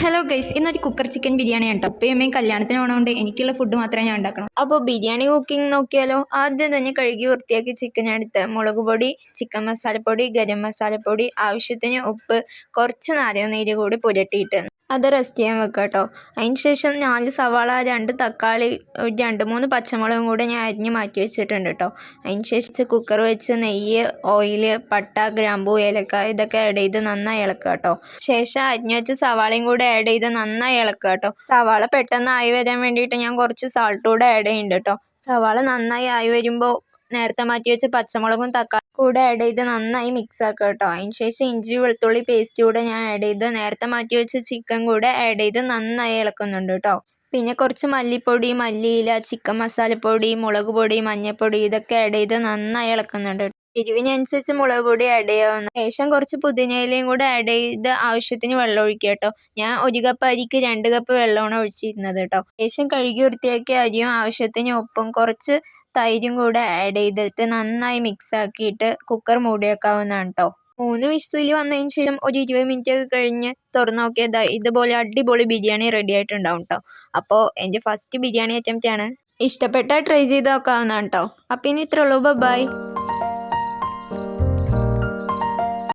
Hello guys ഇന്നൊരു cooker chicken biryani ഉണ്ടോ ഉപ്പയും അമ്മയും കല്യാണത്തിന് പോകണോണ്ട് എനിക്കുള്ള ഫുഡ് മാത്രമേ ഞാൻ ഉണ്ടാക്കണം. അപ്പോൾ ബിരിയാണി കുക്കിംഗ് നോക്കിയാലോ? ആദ്യം തന്നെ കഴുകി വൃത്തിയാക്കി ചിക്കൻ എടുത്ത്. മുളക് പൊടി ചിക്കൻ മസാലപ്പൊടി ഗരം മസാലപ്പൊടി ആവശ്യത്തിന് ഉപ്പ് കുറച്ച് നാരങ്ങ നീര് കൂടി പുരട്ടിയിട്ട് അത് റെസ്റ്റ് ചെയ്യാൻ വെക്കുക കേട്ടോ അതിന് ശേഷം നാല് സവാള രണ്ട് തക്കാളി രണ്ട് മൂന്ന് പച്ചമുളകും കൂടെ ഞാൻ അരിഞ്ഞ് മാറ്റി വെച്ചിട്ടുണ്ട് കേട്ടോ അതിന് ശേഷം കുക്കർ വെച്ച് നെയ്യ് ഓയിൽ പട്ട ഗ്രാമ്പു ഏലക്ക ഇതൊക്കെ ആഡ് ചെയ്ത് നന്നായി ഇളക്കുക കേട്ടോ ശേഷം അരിഞ്ഞ് വെച്ച സവാളയും കൂടെ ആഡ് ചെയ്ത് നന്നായി ഇളക്കുക കേട്ടോ സവാള പെട്ടെന്ന് ആയി വരാൻ വേണ്ടിയിട്ട് ഞാൻ കുറച്ച് സാൾട്ട് കൂടെ ആഡ് ചെയ്യുന്നുണ്ട് കേട്ടോ സവാള നന്നായി ആയി വരുമ്പോൾ നേരത്തെ മാറ്റി വെച്ച പച്ചമുളകും തക്കാളി കൂടെ ആഡ് ചെയ്ത് നന്നായി മിക്സ് ആക്കുക കേട്ടോ അതിന് ശേഷം ഇഞ്ചി വെളുത്തുള്ളി പേസ്റ്റ് കൂടെ ഞാൻ ആഡ് ചെയ്ത് നേരത്തെ മാറ്റി വെച്ച ചിക്കൻ കൂടെ ആഡ് ചെയ്ത് നന്നായി ഇളക്കുന്നുണ്ട് കേട്ടോ പിന്നെ കുറച്ച് മല്ലിപ്പൊടി മല്ലിയില ചിക്കൻ മസാലപ്പൊടി മുളക് പൊടി മഞ്ഞൾപ്പൊടി ഇതൊക്കെ ആഡ് ചെയ്ത് നന്നായി ഇളക്കുന്നുണ്ട് എരിവിനനുസരിച്ച് മുളക് പൊടി ആഡ് ചെയ്യാവുന്ന ശേഷം കുറച്ച് പുതിനയിലയും കൂടെ ആഡ് ചെയ്ത് ആവശ്യത്തിന് വെള്ളം ഒഴിക്കുക കേട്ടോ ഞാൻ ഒരു കപ്പ് അരിക്ക് രണ്ട് കപ്പ് വെള്ളമാണ് ഒഴിച്ചിരുന്നത് കേട്ടോ ശേഷം കഴുകി വൃത്തിയാക്കിയ അരിയും ആവശ്യത്തിന് ഉപ്പും കുറച്ച് തൈരും കൂടെ ആഡ് ചെയ്തിട്ട് നന്നായി മിക്സ് ആക്കിയിട്ട് കുക്കർ മൂടി വെക്കാവുന്നതാണ് കേട്ടോ മൂന്ന് വിസിൽ വന്നതിന് ശേഷം ഒരു ഇരുപത് മിനിറ്റ് ഒക്കെ കഴിഞ്ഞ് തുറന്നു നോക്കിയത് ഇതുപോലെ അടിപൊളി ബിരിയാണി റെഡി ആയിട്ടുണ്ടാവും കേട്ടോ അപ്പോൾ എന്റെ ഫസ്റ്റ് ബിരിയാണി അറ്റംപ്റ്റ് ആണ്. ഇഷ്ടപ്പെട്ടാൽ ട്രൈ ചെയ്ത് നോക്കാവുന്നതാണ് കേട്ടോ അപ്പം ഇനി ഇത്രേ ഉള്ളൂ. ബൈ